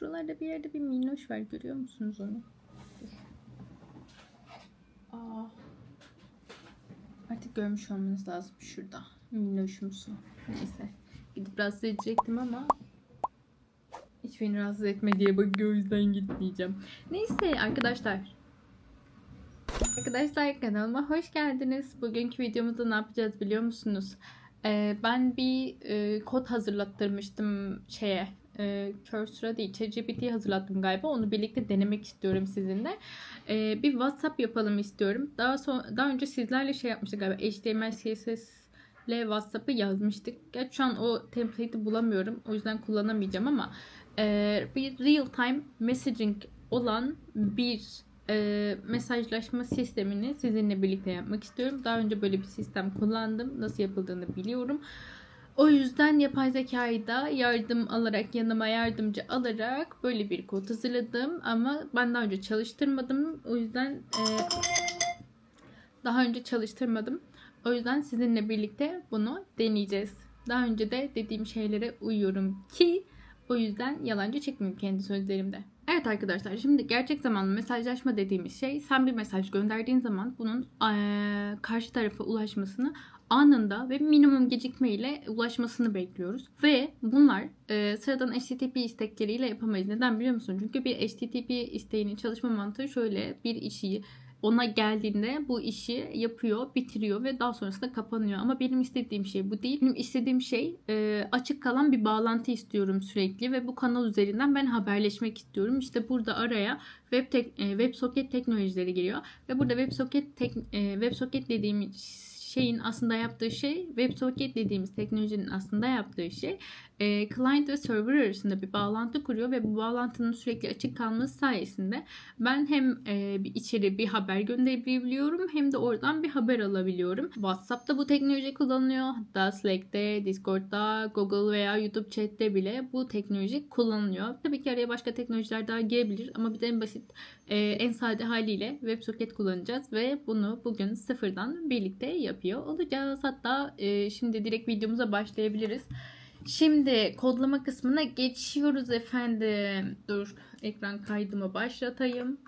şuralarda bir yerde bir minnoş var. Görüyor musunuz onu? Aa. Artık görmüş olmanız lazım şurada. Minnoşumsu. Neyse. Gidip rahatsız edecektim ama hiç beni rahatsız etme diye bakıyor o yüzden gitmeyeceğim. Neyse arkadaşlar. Arkadaşlar kanalıma hoş geldiniz. Bugünkü videomuzda ne yapacağız biliyor musunuz? Ee, ben bir e, kod hazırlattırmıştım şeye. E, Cursor'a değil, ChatGPT'ye hazırlattım galiba. Onu birlikte denemek istiyorum sizinle. Ee, bir WhatsApp yapalım istiyorum. Daha sonra daha önce sizlerle şey yapmıştık galiba. HTML, CSS ile WhatsApp'ı yazmıştık. Gerçi şu an o template'i bulamıyorum. O yüzden kullanamayacağım ama e, bir real time messaging olan bir e, mesajlaşma sistemini sizinle birlikte yapmak istiyorum. Daha önce böyle bir sistem kullandım. Nasıl yapıldığını biliyorum. O yüzden yapay zekayı da yardım alarak, yanıma yardımcı alarak böyle bir kod hazırladım. Ama ben daha önce çalıştırmadım. O yüzden e, daha önce çalıştırmadım. O yüzden sizinle birlikte bunu deneyeceğiz. Daha önce de dediğim şeylere uyuyorum ki o yüzden yalancı çıkmayayım kendi sözlerimde. Evet arkadaşlar şimdi gerçek zamanlı mesajlaşma dediğimiz şey sen bir mesaj gönderdiğin zaman bunun eee, karşı tarafa ulaşmasını anında ve minimum gecikme ile ulaşmasını bekliyoruz. Ve bunlar eee, sıradan HTTP istekleriyle yapamayız. Neden biliyor musun? Çünkü bir HTTP isteğinin çalışma mantığı şöyle bir işi ona geldiğinde bu işi yapıyor, bitiriyor ve daha sonrasında kapanıyor. Ama benim istediğim şey bu değil. Benim istediğim şey e, açık kalan bir bağlantı istiyorum sürekli ve bu kanal üzerinden ben haberleşmek istiyorum. İşte burada araya web tek, e, WebSocket teknolojileri giriyor ve burada WebSocket tek, e, WebSocket dediğim şeyin aslında yaptığı şey WebSocket dediğimiz teknolojinin aslında yaptığı şey e, client ve server arasında bir bağlantı kuruyor ve bu bağlantının sürekli açık kalması sayesinde ben hem e, bir içeri bir haber gönderebiliyorum hem de oradan bir haber alabiliyorum. WhatsApp'ta bu teknoloji kullanılıyor. Hatta Slack'te, Discord'da, Google veya YouTube chat'te bile bu teknoloji kullanılıyor. Tabii ki araya başka teknolojiler daha girebilir ama bir de en basit, e, en sade haliyle WebSocket kullanacağız ve bunu bugün sıfırdan birlikte yapıyor olacağız. Hatta e, şimdi direkt videomuza başlayabiliriz. Şimdi kodlama kısmına geçiyoruz efendim. Dur ekran kaydımı başlatayım.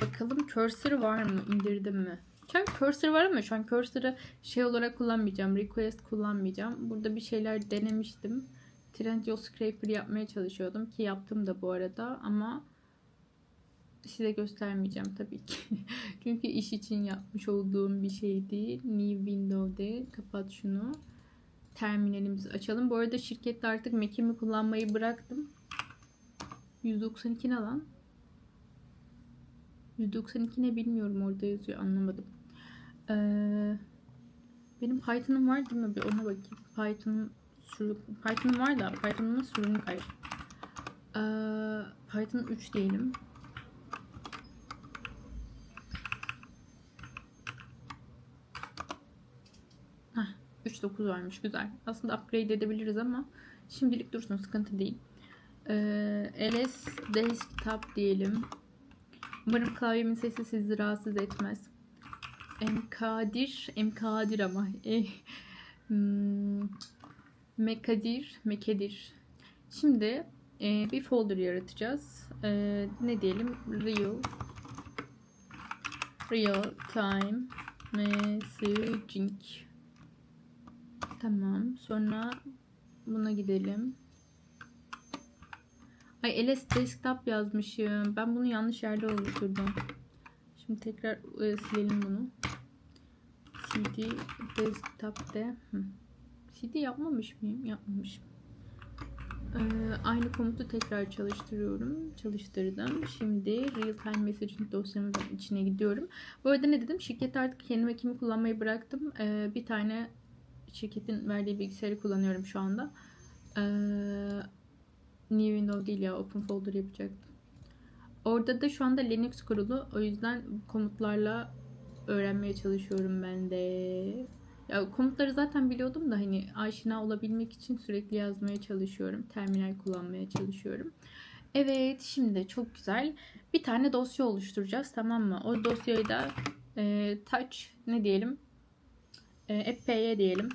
Bakalım cursor var mı? İndirdim mi? Şu an cursor var ama şu an cursor'ı şey olarak kullanmayacağım. Request kullanmayacağım. Burada bir şeyler denemiştim. Trendyol Scraper yapmaya çalışıyordum ki yaptım da bu arada ama size göstermeyeceğim tabii ki. Çünkü iş için yapmış olduğum bir şey değil. New Window'de kapat şunu terminalimizi açalım. Bu arada şirkette artık Mac'imi kullanmayı bıraktım. 192 ne lan? 192 ne bilmiyorum orada yazıyor anlamadım. Ee, benim Python'ım var değil mi? Bir ona bakayım. Python sürü, Python'ım var da Python'ıma sürüm kayır. Ee, Python 3 diyelim. Heh, 3.9 varmış güzel. Aslında upgrade edebiliriz ama şimdilik dursun sıkıntı değil. Ee, LS Desktop diyelim. Umarım klavyemin sesi sizi rahatsız etmez. Mkadir, Mkadir ama. E, hmm, Mekadir. Şimdi e, bir folder yaratacağız. E, ne diyelim? Real Real Time Messaging Tamam. Sonra buna gidelim. Ay LS Desktop yazmışım. Ben bunu yanlış yerde oluşturdum. Şimdi tekrar e, silelim bunu. CD Desktop de. Hı. CD yapmamış mıyım? Yapmamışım. Ee, aynı komutu tekrar çalıştırıyorum. Çalıştırdım. Şimdi Real Time Messaging dosyamızın içine gidiyorum. Bu arada ne dedim? Şirkette artık kendi Mac'imi kullanmayı bıraktım. Ee, bir tane şirketin verdiği bilgisayarı kullanıyorum şu anda. Ee, New Window değil ya Open Folder yapacaktım. Orada da şu anda Linux kurulu. O yüzden komutlarla öğrenmeye çalışıyorum ben de. Ya komutları zaten biliyordum da hani aşina olabilmek için sürekli yazmaya çalışıyorum. Terminal kullanmaya çalışıyorum. Evet şimdi çok güzel. Bir tane dosya oluşturacağız tamam mı? O dosyayı da e, touch ne diyelim? E, appy diyelim.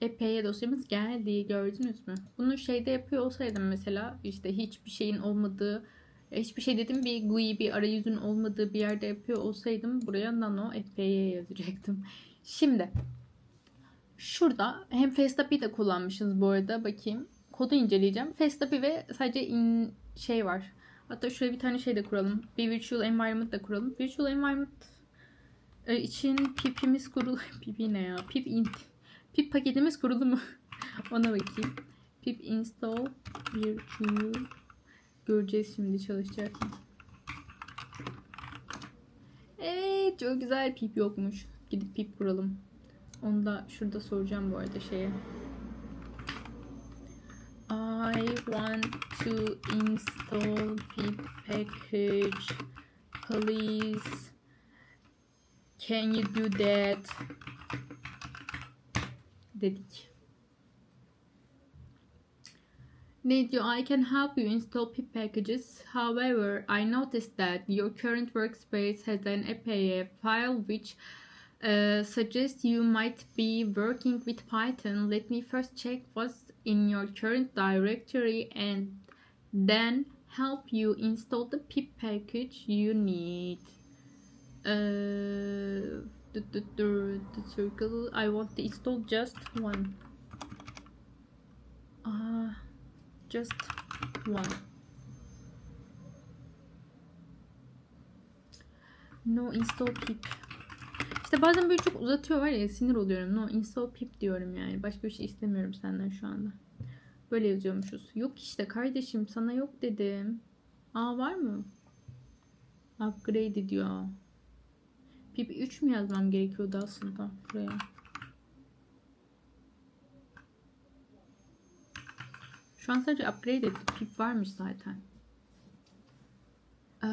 epey dosyamız geldi. Gördünüz mü? Bunu şeyde yapıyor olsaydım mesela işte hiçbir şeyin olmadığı hiçbir şey dedim bir GUI bir arayüzün olmadığı bir yerde yapıyor olsaydım buraya nano epey yazacaktım. Şimdi şurada hem Festapi de kullanmışız bu arada. Bakayım. Kodu inceleyeceğim. Festapi ve sadece in şey var. Hatta şuraya bir tane şey de kuralım. Bir virtual environment da kuralım. Virtual environment için pipimiz kurulu. Pipi ne ya? Pip in pip paketimiz kurulu mu? Ona bakayım. Pip install virtual göreceğiz şimdi çalışacak? Evet çok güzel pip yokmuş. Gidip pip kuralım. Onu da şurada soracağım bu arada şeye. I want to install pip package. Please. Can you do that? Dedik. Ne? I can help you install pip packages. However, I noticed that your current workspace has an API file which uh, suggests you might be working with Python. Let me first check what's in your current directory and then help you install the pip package you need. The, the, the, the circle. I want to install just one. Uh, just one. No install pip. İşte bazen böyle çok uzatıyor var ya sinir oluyorum. No install pip diyorum yani. Başka bir şey istemiyorum senden şu anda. Böyle yazıyormuşuz. Yok işte kardeşim sana yok dedim. Aa var mı? Upgrade diyor. Pip 3 mü yazmam gerekiyordu aslında buraya? Şu an sadece upgrade ettik. Pip varmış zaten. Ee,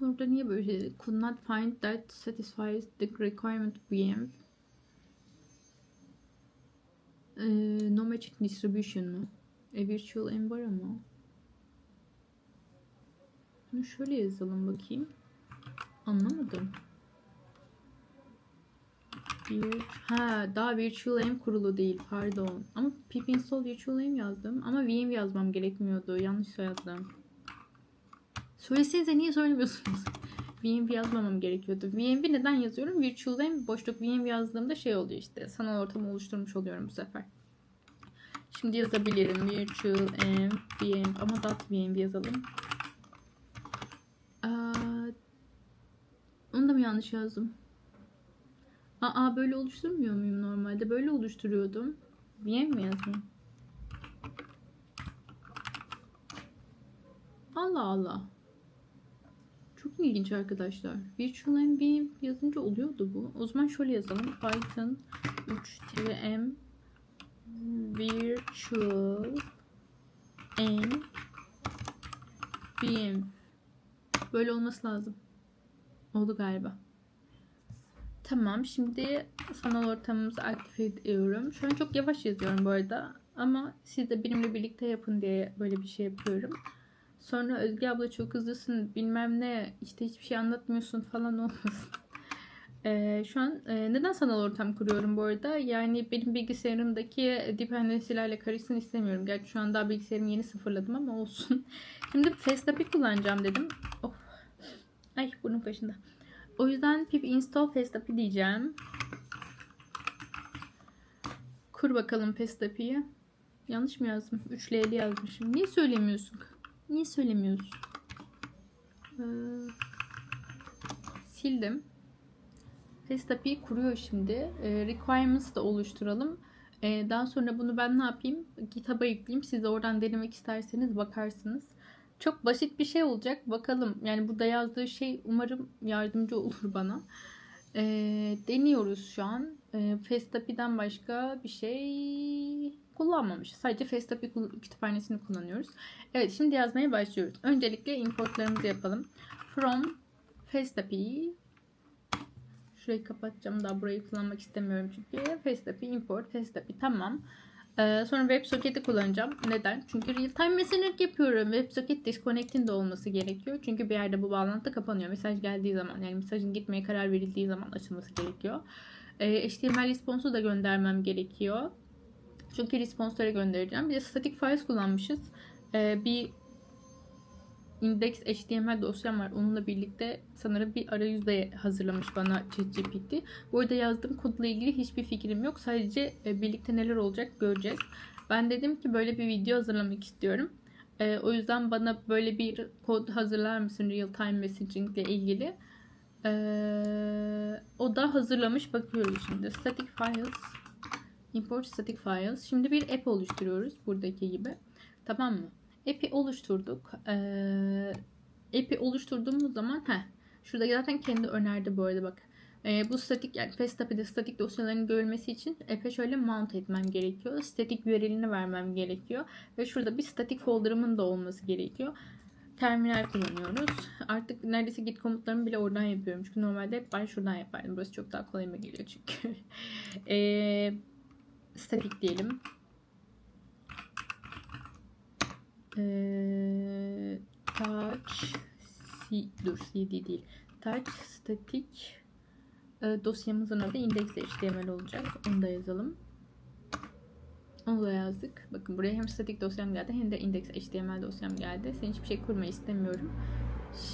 burada niye böyle şey? Could not find that satisfies the requirement VM. Ee, no magic distribution mu? A virtual environment mı? Bunu şöyle yazalım bakayım. Anlamadım. Bir, ha daha virtual env kurulu değil pardon. Ama pip install virtual env yazdım. Ama VM yazmam gerekmiyordu. Yanlış yazdım. Söylesenize niye söylemiyorsunuz? VMV yazmamam gerekiyordu. VMV neden yazıyorum? Virtual env boşluk VMV yazdığımda şey oluyor işte. Sanal ortamı oluşturmuş oluyorum bu sefer. Şimdi yazabilirim. Virtual env VM ama dot VMV yazalım. Aa, onu da mı yanlış yazdım? Aa böyle oluşturmuyor muyum normalde? Böyle oluşturuyordum. VM mi yazdım? Allah Allah. Çok ilginç arkadaşlar. Virtual env yazınca oluyordu bu. O zaman şöyle yazalım. Python 3 m virtual env VM Böyle olması lazım. Oldu galiba. Tamam şimdi sanal ortamımızı aktif ediyorum. Şu an çok yavaş yazıyorum bu arada. Ama siz de benimle birlikte yapın diye böyle bir şey yapıyorum. Sonra Özge abla çok hızlısın bilmem ne işte hiçbir şey anlatmıyorsun falan olmasın. Ee, şu an e, neden sanal ortam kuruyorum bu arada? Yani benim bilgisayarımdaki dependency'lerle karışsın istemiyorum. Gerçi şu an daha bilgisayarımı yeni sıfırladım ama olsun. Şimdi Fastap'i kullanacağım dedim. Of. Ay burnum başında. O yüzden pip install Fastap'i diyeceğim. Kur bakalım Fastap'i. Yanlış mı yazdım? 3L'li yazmışım. Niye söylemiyorsun? Niye söylemiyorsun? Ee, sildim. Fastap'i kuruyor şimdi. Ee, requirements da oluşturalım. Ee, daha sonra bunu ben ne yapayım? GitHub'a yükleyeyim. Siz de oradan denemek isterseniz bakarsınız. Çok basit bir şey olacak. Bakalım. Yani burada yazdığı şey umarım yardımcı olur bana. Ee, deniyoruz şu an. Ee, Fastap'i'den başka bir şey kullanmamış. Sadece Fastap'i kütüphanesini kullanıyoruz. Evet şimdi yazmaya başlıyoruz. Öncelikle importlarımızı yapalım. From Fastap'i Şurayı kapatacağım. Daha burayı kullanmak istemiyorum çünkü. Fastap'i import. Fastap'i tamam. Ee, sonra WebSocket'i kullanacağım. Neden? Çünkü real time messaging yapıyorum. WebSocket disconnect'in de olması gerekiyor. Çünkü bir yerde bu bağlantı kapanıyor. Mesaj geldiği zaman yani mesajın gitmeye karar verildiği zaman açılması gerekiyor. e, HTML response'u da göndermem gerekiyor. Çünkü responsları göndereceğim. Bir de static files kullanmışız. E, bir index HTML dosyam var. Onunla birlikte sanırım bir arayüz de hazırlamış bana ChatGPT. Bu arada yazdığım kodla ilgili hiçbir fikrim yok. Sadece e, birlikte neler olacak göreceğiz. Ben dedim ki böyle bir video hazırlamak istiyorum. E, o yüzden bana böyle bir kod hazırlar mısın real time messaging ile ilgili? E, o da hazırlamış bakıyoruz şimdi. Static files import static files. Şimdi bir app oluşturuyoruz buradaki gibi. Tamam mı? App'i oluşturduk. Ee, app'i oluşturduğumuz zaman heh, şurada zaten kendi önerdi bu arada bak. Ee, bu statik yani Fastap'de statik dosyaların görülmesi için app'e şöyle mount etmem gerekiyor. Statik URL'ini vermem gerekiyor. Ve şurada bir statik folder'ımın da olması gerekiyor. Terminal kullanıyoruz. Artık neredeyse git komutlarımı bile oradan yapıyorum. Çünkü normalde hep ben şuradan yapardım. Burası çok daha kolayıma geliyor çünkü. ee, statik diyelim. Ee, touch C, dur CD değil. Touch static e, dosyamızın adı index.html olacak. Onu da yazalım. Onu da yazdık. Bakın buraya hem statik dosyam geldi hem de index.html dosyam geldi. Sen hiçbir şey kurmayı istemiyorum.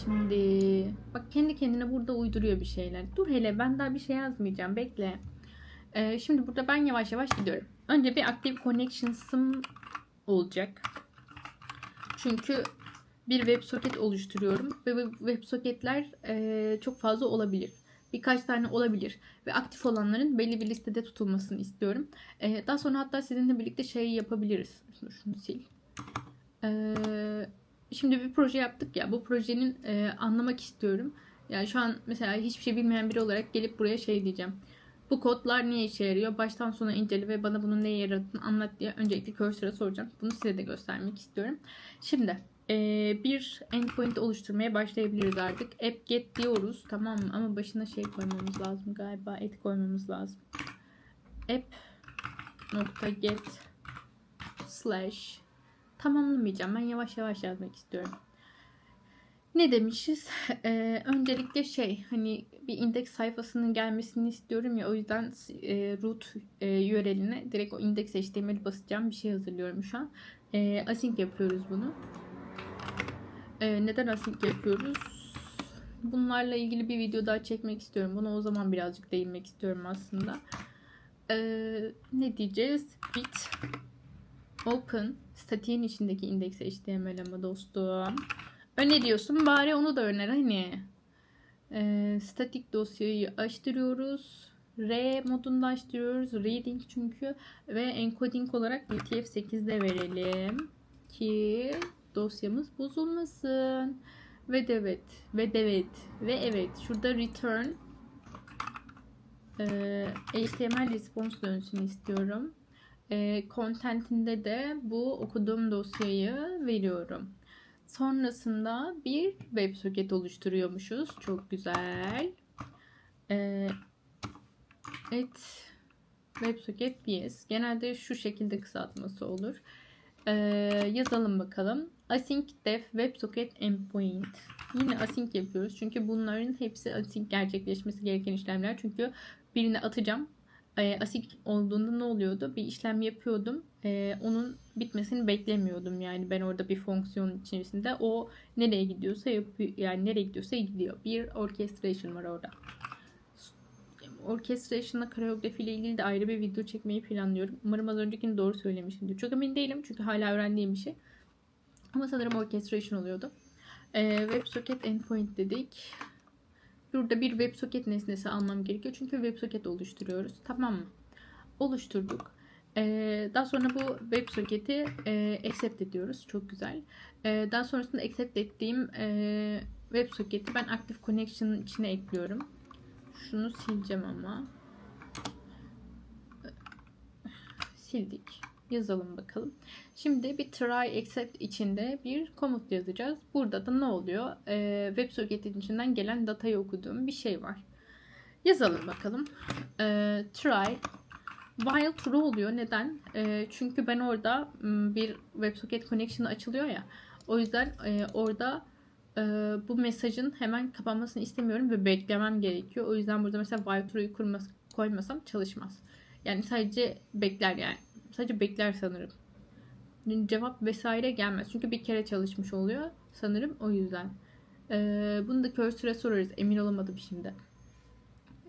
Şimdi bak kendi kendine burada uyduruyor bir şeyler. Dur hele ben daha bir şey yazmayacağım. Bekle. Ee, şimdi burada ben yavaş yavaş gidiyorum. Önce bir active connections'ım olacak. Çünkü bir WebSocket oluşturuyorum ve WebSocket'ler e, çok fazla olabilir. Birkaç tane olabilir ve aktif olanların belli bir listede tutulmasını istiyorum. E, daha sonra hatta sizinle birlikte şey yapabiliriz. Şunu, şunu sil. E, şimdi bir proje yaptık ya. Bu projenin e, anlamak istiyorum. Yani şu an mesela hiçbir şey bilmeyen biri olarak gelip buraya şey diyeceğim. Bu kodlar niye işe yarıyor? Baştan sona incele ve bana bunun neye yaradığını anlat diye öncelikle cursor'a soracağım. Bunu size de göstermek istiyorum. Şimdi bir endpoint oluşturmaya başlayabiliriz artık. App get diyoruz tamam mı? Ama başına şey koymamız lazım galiba. Et koymamız lazım. App nokta get slash tamamlamayacağım. Ben yavaş yavaş yazmak istiyorum. Ne demişiz? Ee, öncelikle şey hani bir indeks sayfasının gelmesini istiyorum ya o yüzden e, root e, URL'ine direkt o indeks HTML basacağım bir şey hazırlıyorum şu an. E, async yapıyoruz bunu. E, neden async yapıyoruz? Bunlarla ilgili bir video daha çekmek istiyorum. Buna o zaman birazcık değinmek istiyorum aslında. E, ne diyeceğiz? Bit open statiğin içindeki indeks HTML ama dostum. Öneriyorsun bari onu da öner hani. E, statik dosyayı açtırıyoruz. R modunda açtırıyoruz. Reading çünkü ve encoding olarak UTF-8'de verelim ki dosyamız bozulmasın. Ve evet, ve evet, ve evet. Şurada return e, HTML response dönsün istiyorum. E, content'inde de bu okuduğum dosyayı veriyorum. Sonrasında bir WebSocket oluşturuyormuşuz. Çok güzel. Ee, evet. WebSocket PS. Genelde şu şekilde kısaltması olur. Ee, yazalım bakalım. Async def WebSocket endpoint. Yine async yapıyoruz. Çünkü bunların hepsi async gerçekleşmesi gereken işlemler. Çünkü birini atacağım e, asik olduğunda ne oluyordu? Bir işlem yapıyordum. E, onun bitmesini beklemiyordum. Yani ben orada bir fonksiyon içerisinde o nereye gidiyorsa yapıyor. Yani nereye gidiyorsa gidiyor. Bir orchestration var orada. Orchestration'la koreografi ile ilgili de ayrı bir video çekmeyi planlıyorum. Umarım az öncekini doğru söylemişimdir. Çok emin değilim çünkü hala öğrendiğim bir şey. Ama sanırım orchestration oluyordu. Ee, WebSocket endpoint dedik. Burada bir WebSocket nesnesi almam gerekiyor. Çünkü WebSocket oluşturuyoruz. Tamam mı? Oluşturduk. Ee, daha sonra bu WebSocket'i e, accept ediyoruz. Çok güzel. Ee, daha sonrasında accept ettiğim e, WebSocket'i ben Active Connection'ın içine ekliyorum. Şunu sileceğim ama. Sildik. Yazalım bakalım. Şimdi bir try except içinde bir komut yazacağız. Burada da ne oluyor? Ee, WebSocket'in içinden gelen datayı okuduğum bir şey var. Yazalım bakalım. Ee, try while true oluyor. Neden? Ee, çünkü ben orada bir WebSocket connection açılıyor ya. O yüzden e, orada e, bu mesajın hemen kapanmasını istemiyorum ve beklemem gerekiyor. O yüzden burada mesela while true'yu kurmak, koymasam çalışmaz. Yani sadece bekler yani. Sadece bekler sanırım. Cevap vesaire gelmez. Çünkü bir kere çalışmış oluyor sanırım o yüzden. Ee, bunu da cursor'a sorarız. Emin olamadım şimdi.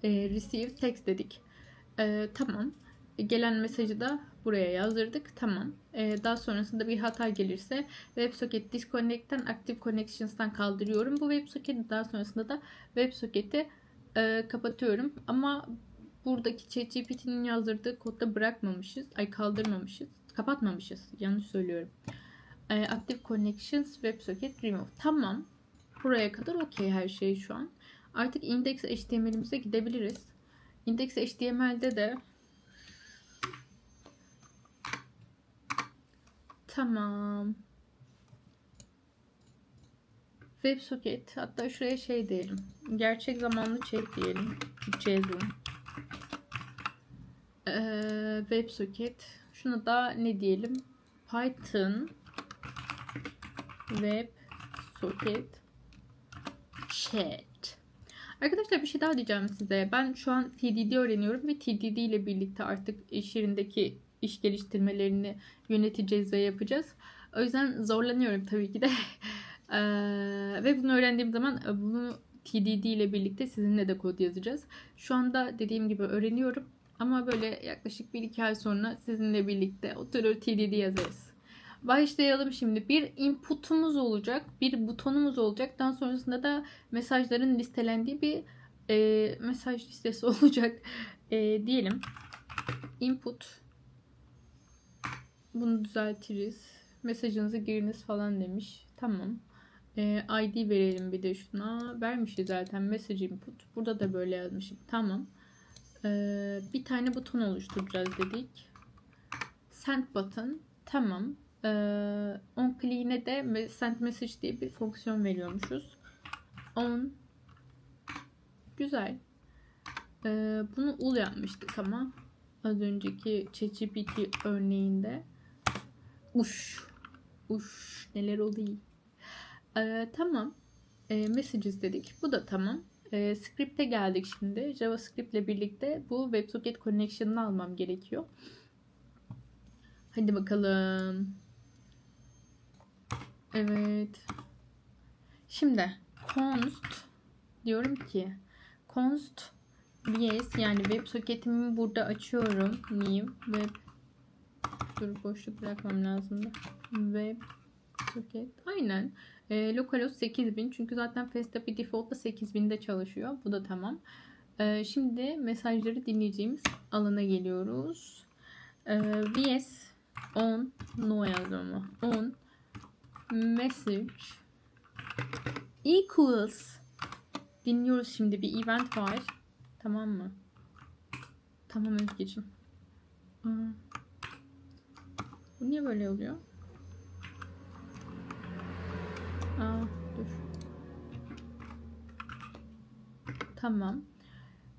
Ee, receive text dedik. Ee, tamam. Gelen mesajı da buraya yazdırdık. Tamam. Ee, daha sonrasında bir hata gelirse WebSocket Disconnect'ten Active Connections'tan kaldırıyorum. Bu WebSocket'i daha sonrasında da WebSocket'i e, kapatıyorum. Ama buradaki ChatGPT'nin yazdırdığı kodda bırakmamışız. Ay kaldırmamışız. Kapatmamışız. Yanlış söylüyorum. E, Active Connections WebSocket Remove. Tamam. Buraya kadar okey her şey şu an. Artık index HTML'imize gidebiliriz. Index HTML'de de Tamam. WebSocket hatta şuraya şey diyelim. Gerçek zamanlı chat diyelim. JSON. Ee, WebSocket. Şuna da ne diyelim? Python WebSocket Chat. Arkadaşlar bir şey daha diyeceğim size. Ben şu an TDD öğreniyorum ve TDD ile birlikte artık iş yerindeki iş geliştirmelerini yöneteceğiz ve yapacağız. O yüzden zorlanıyorum tabii ki de. Ee, ve bunu öğrendiğim zaman e, bunu TDD ile birlikte sizinle de kod yazacağız. Şu anda dediğim gibi öğreniyorum. Ama böyle yaklaşık 1-2 ay sonra sizinle birlikte oturur TDD yazarız. Başlayalım şimdi. Bir inputumuz olacak. Bir butonumuz olacak. Daha sonrasında da mesajların listelendiği bir e, mesaj listesi olacak. E, diyelim. Input. Bunu düzeltiriz. Mesajınızı giriniz falan demiş. Tamam. E, ID verelim bir de şuna. Vermişiz zaten message input. Burada da böyle yazmışım. Tamam. E, bir tane buton oluşturacağız dedik. Send button. Tamam. E, on click'ine de send message diye bir fonksiyon veriyormuşuz. On. Güzel. E, bunu ul yapmıştık ama az önceki ChatGPT örneğinde. Uş. Uş. Neler oluyor? Ee, tamam. Ee, messages dedik. Bu da tamam. Ee, script'e geldik şimdi. JavaScript ile birlikte bu WebSocket connection'ını almam gerekiyor. Hadi bakalım. Evet. Şimdi const diyorum ki const yes yani WebSocket'imi burada açıyorum. New web dur boşluk bırakmam lazım da. Web socket. Aynen. E, localhost 8000 çünkü zaten Fastap'i default'ta 8000'de çalışıyor. Bu da tamam. E, şimdi mesajları dinleyeceğimiz alana geliyoruz. E, vs on no yazdım ama. On message equals dinliyoruz şimdi bir event var. Tamam mı? Tamam Özgeciğim. Bu niye böyle oluyor? Dur. Tamam.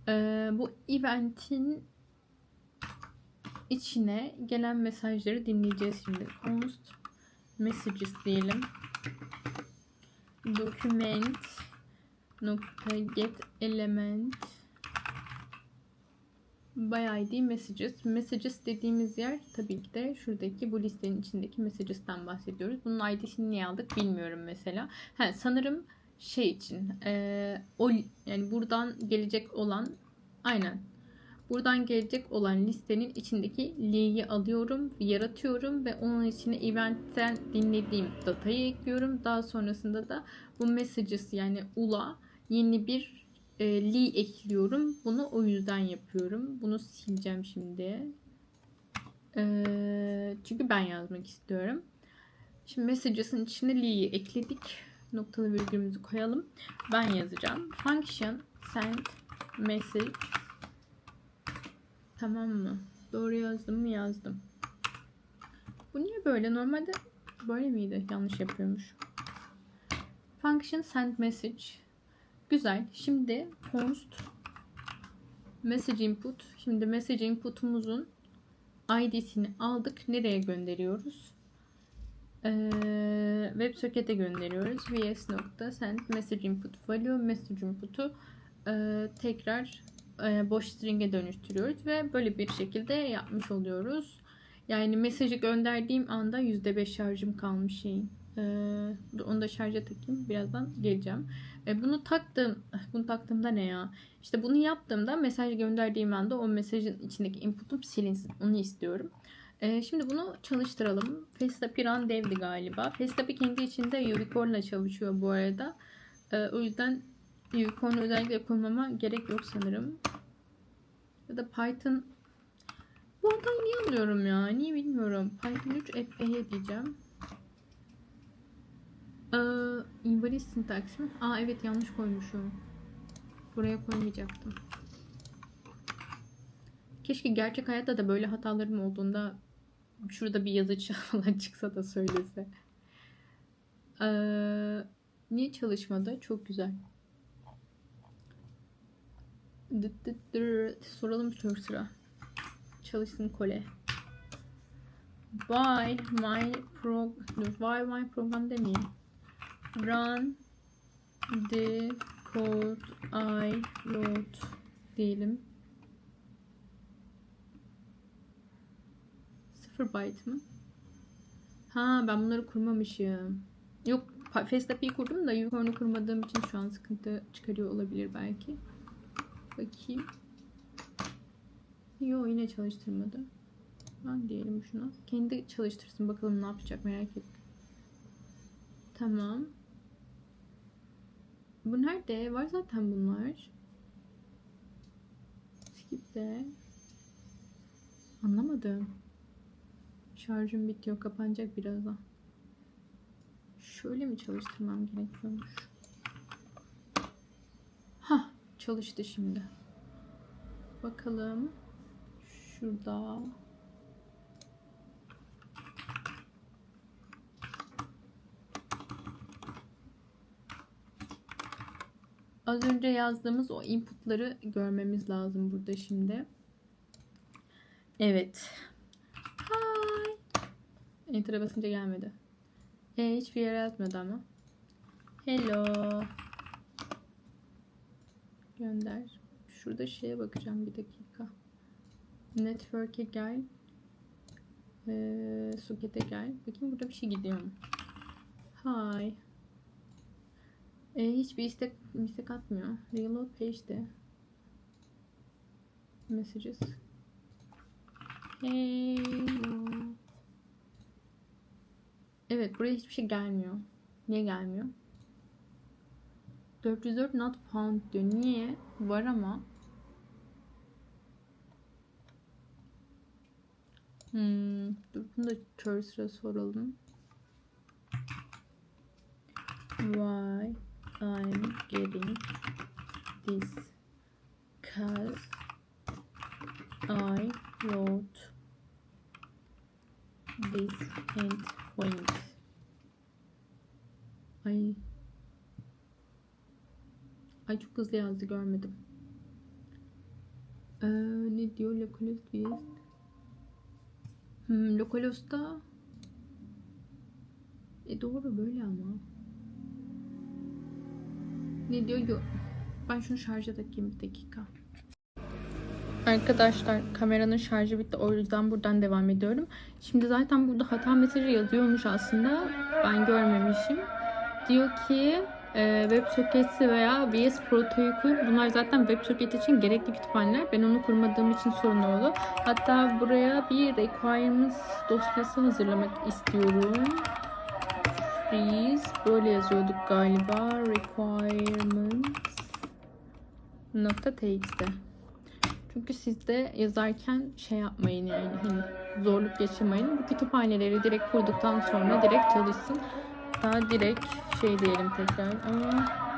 Ee, bu eventin içine gelen mesajları dinleyeceğiz şimdi. Const messages diyelim. Document nokta get element by id messages. Messages dediğimiz yer tabii ki de şuradaki bu listenin içindeki messages'tan bahsediyoruz. Bunun id'sini niye aldık bilmiyorum mesela. Ha, sanırım şey için e, o yani buradan gelecek olan aynen buradan gelecek olan listenin içindeki li'yi alıyorum, yaratıyorum ve onun içine event'ten dinlediğim datayı ekliyorum. Daha sonrasında da bu messages yani ula yeni bir e, li ekliyorum. Bunu o yüzden yapıyorum. Bunu sileceğim şimdi. E, çünkü ben yazmak istiyorum. Şimdi messages'ın içine li'yi ekledik. Noktalı virgülümüzü koyalım. Ben yazacağım. Function send message Tamam mı? Doğru yazdım mı? Yazdım. Bu niye böyle? Normalde böyle miydi? Yanlış yapıyormuş. Function send message Güzel. Şimdi post message input. Şimdi message input'umuzun ID'sini aldık. Nereye gönderiyoruz? Ee, WebSocket'e gönderiyoruz. vs nokta send message input value message input'u e, tekrar e, boş string'e dönüştürüyoruz ve böyle bir şekilde yapmış oluyoruz. Yani mesajı gönderdiğim anda %5 şarjım kalmış şeyin. Ee, onu da şarja takayım. Birazdan geleceğim. E, bunu taktım. Bunu taktığımda ne ya? İşte bunu yaptığımda mesaj gönderdiğim anda o mesajın içindeki input'um silinsin. Onu istiyorum. E, şimdi bunu çalıştıralım. Fastap'i Run devdi galiba. Fastap'i kendi içinde Unicorn'la çalışıyor bu arada. E, o yüzden Unicorn'u özellikle kullanmama gerek yok sanırım. Ya da Python bu hatayı niye alıyorum ya? Niye bilmiyorum. Python 3 FE diyeceğim. Ee, invalid syntax mi? Aa evet yanlış koymuşum. Buraya koymayacaktım. Keşke gerçek hayatta da böyle hatalarım olduğunda şurada bir yazı falan çıksa da söylese. Ee, niye çalışmadı? Çok güzel. Dıt dıt dır. Soralım şu sıra. Çalışsın kole. Why my pro why my program demeyeyim. Run the code I wrote diyelim. 0 byte mı? Ha ben bunları kurmamışım. Yok Fastap'i kurdum da Unicorn'u kurmadığım için şu an sıkıntı çıkarıyor olabilir belki. Bakayım. Yo yine çalıştırmadı. Ben diyelim şuna. Kendi çalıştırsın bakalım ne yapacak merak ettim. Tamam. Bu nerede? Var zaten bunlar. Skip de. Anlamadım. Şarjım bitiyor. Kapanacak birazdan. Şöyle mi çalıştırmam gerekiyormuş? Hah çalıştı şimdi. Bakalım. Şurada. Az önce yazdığımız o inputları görmemiz lazım burada şimdi. Evet. Hi. Enter'a basınca gelmedi. E, hiçbir yere yazmadı ama. Hello. Gönder. Şurada şeye bakacağım bir dakika. Network'e gel. Ee, Suket'e gel. Bakayım burada bir şey gidiyor mu? Hi. E, hiçbir istek istek atmıyor. Reload page'de. Messages. Hello. Evet buraya hiçbir şey gelmiyor. Niye gelmiyor? 404 not found diyor. Niye? Var ama. Hmm, dur bunu da cursor'a soralım. Why I'm getting this? Cause I wrote this endpoint. Ay. Ay çok hızlı yazdı görmedim. Ee, ne diyor? Localhost vs. Hmm, Localhost'ta e doğru böyle ama. Ne diyor? Yok. Ben şunu şarja takayım bir dakika. Arkadaşlar kameranın şarjı bitti. O yüzden buradan devam ediyorum. Şimdi zaten burada hata mesajı yazıyormuş aslında. Ben görmemişim. Diyor ki e, WebSocket'i veya VS Proto'yu kur. Bunlar zaten WebSocket için gerekli kütüphaneler. Ben onu kurmadığım için sorun oldu. Hatta buraya bir requirements dosyası hazırlamak istiyorum. Freeze. Böyle yazıyorduk galiba. Requirements nokta txt. Çünkü siz de yazarken şey yapmayın yani hani zorluk yaşamayın. Bu kütüphaneleri direkt kurduktan sonra direkt çalışsın. Daha direkt şey diyelim tekrar. Aa.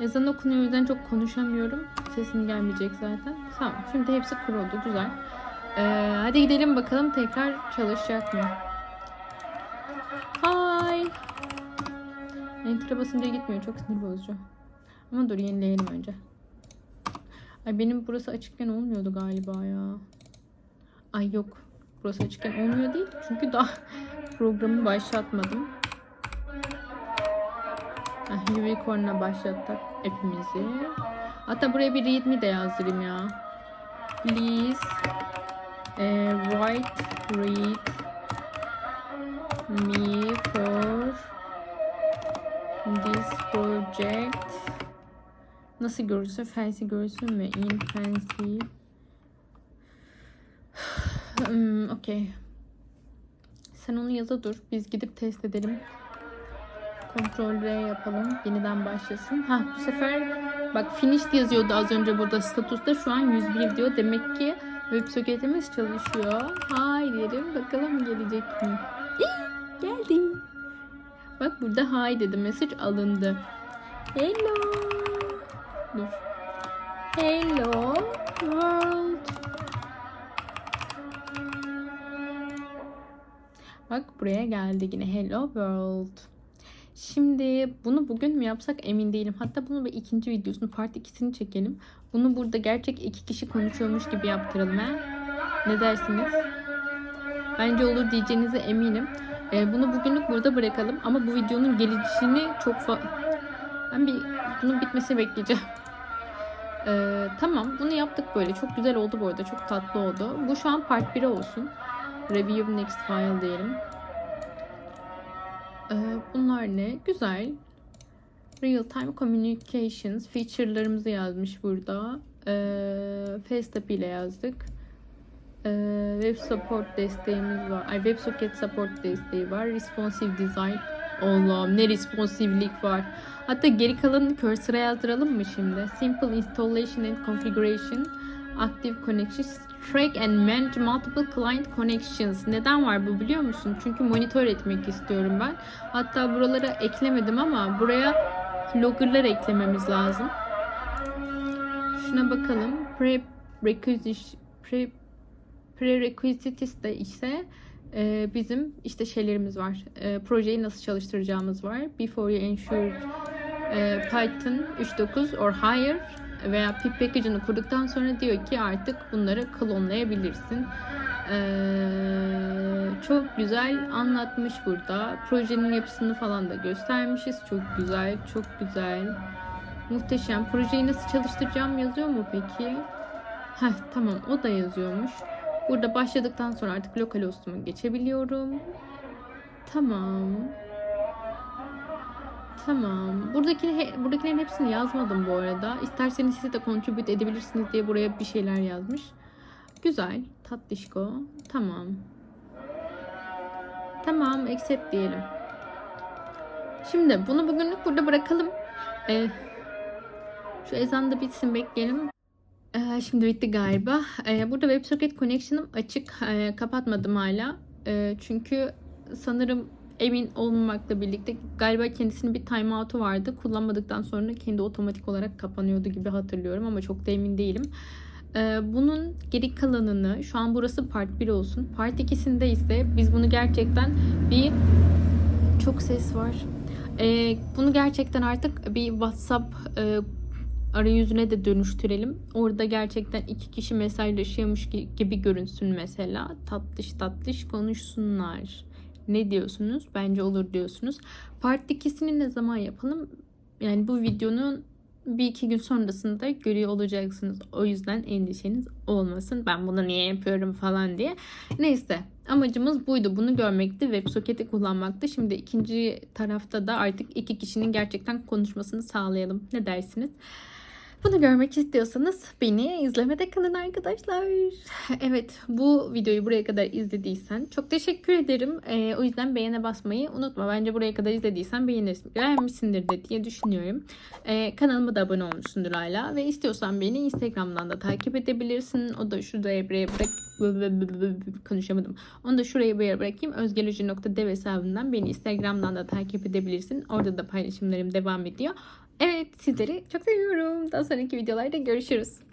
Ezan okunuyor yüzden çok konuşamıyorum. Sesim gelmeyecek zaten. Tamam. Şimdi hepsi kuruldu. Güzel. Ee, hadi gidelim bakalım tekrar çalışacak mı? Hi. Enter'a basınca gitmiyor. Çok sinir bozucu. Ama dur yenileyelim önce. Ay benim burası açıkken olmuyordu galiba ya. Ay yok. Burası açıkken olmuyor değil. Çünkü daha programı başlatmadım. Ah, Unicorn'a başlattık. Hepimizi. Hatta buraya bir readme de yazdırayım ya. Please eh, write read me for this project. Nasıl görürsün? Fancy görürsün mü? In fancy. Hmm, okay. Sen onu yaza dur. Biz gidip test edelim. Kontrol R yapalım. Yeniden başlasın. Ha bu sefer bak finished yazıyordu az önce burada statusta. Şu an 101 diyor. Demek ki WebSocket'imiz çalışıyor. Hayır bakalım gelecek mi? İyi, geldi. Bak burada hi dedi. Mesaj alındı. Hello. Dur. Hello world. Bak buraya geldi yine. Hello world. Şimdi bunu bugün mü yapsak emin değilim. Hatta bunu bir ikinci videosunu part 2'sini çekelim. Bunu burada gerçek iki kişi konuşuyormuş gibi yaptıralım ha. Ne dersiniz? Bence olur diyeceğinize eminim. Ee, bunu bugünlük burada bırakalım. Ama bu videonun gelişini çok. Ben bir bunun bitmesini bekleyeceğim. Ee, tamam bunu yaptık böyle. Çok güzel oldu bu arada. Çok tatlı oldu. Bu şu an part 1 olsun. Review next file diyelim. Ee, bunlar ne? Güzel. Real time communications feature'larımızı yazmış burada. Ee, FaceTap ile yazdık. Ee, web support desteğimiz var. Ay, WebSocket support desteği var. Responsive design. Allah'ım ne responsive'lik var. Hatta geri kalanını cursor'a yazdıralım mı şimdi? Simple installation and configuration. Active connections. Track and manage multiple client connections. Neden var bu biliyor musun? Çünkü monitör etmek istiyorum ben. Hatta buralara eklemedim ama buraya logger'lar eklememiz lazım. Şuna bakalım. Prerequisites pre, prerequisites de ise e, bizim işte şeylerimiz var. E, projeyi nasıl çalıştıracağımız var. Before you ensure e, Python 3.9 or higher veya pip package'ını kurduktan sonra diyor ki artık bunları klonlayabilirsin. Ee, çok güzel anlatmış burada. Projenin yapısını falan da göstermişiz. Çok güzel, çok güzel. Muhteşem. Projeyi nasıl çalıştıracağım yazıyor mu peki? Heh, tamam o da yazıyormuş. Burada başladıktan sonra artık localhost'uma geçebiliyorum. Tamam. Tamam. Buradaki buradakilerin hepsini yazmadım bu arada. İsterseniz siz de contribute edebilirsiniz diye buraya bir şeyler yazmış. Güzel. Tatlışko. Tamam. Tamam. Accept diyelim. Şimdi bunu bugünlük burada bırakalım. Ee, şu ezan da bitsin bekleyelim. Ee, şimdi bitti galiba. Ee, burada WebSocket Connection'ım açık. Ee, kapatmadım hala. Ee, çünkü sanırım emin olmamakla birlikte galiba kendisinin bir timeout'u vardı. Kullanmadıktan sonra kendi otomatik olarak kapanıyordu gibi hatırlıyorum ama çok da emin değilim. Ee, bunun geri kalanını şu an burası part 1 olsun. Part 2'sinde ise biz bunu gerçekten bir çok ses var. Ee, bunu gerçekten artık bir WhatsApp e, arayüzüne de dönüştürelim. Orada gerçekten iki kişi mesajlaşıyormuş gibi görünsün mesela. Tatlış tatlış konuşsunlar. Ne diyorsunuz? Bence olur diyorsunuz. Part 2'sini ne zaman yapalım? Yani bu videonun bir iki gün sonrasında görüyor olacaksınız. O yüzden endişeniz olmasın. Ben bunu niye yapıyorum falan diye. Neyse amacımız buydu. Bunu görmekti. WebSocket'i kullanmaktı. Şimdi ikinci tarafta da artık iki kişinin gerçekten konuşmasını sağlayalım. Ne dersiniz? Bunu görmek istiyorsanız beni izlemede kalın arkadaşlar. Evet bu videoyu buraya kadar izlediysen çok teşekkür ederim. Ee, o yüzden beğene basmayı unutma. Bence buraya kadar izlediysen beğenirsin. Beğenmişsindir de diye düşünüyorum. Ee, kanalıma da abone olmuşsundur hala. Ve istiyorsan beni Instagram'dan da takip edebilirsin. O da şuraya buraya bırak konuşamadım. Onu da şuraya bir yere bırakayım. özgeloji.dev hesabından beni Instagram'dan da takip edebilirsin. Orada da paylaşımlarım devam ediyor. Evet sizleri çok seviyorum. Daha sonraki videolarda görüşürüz.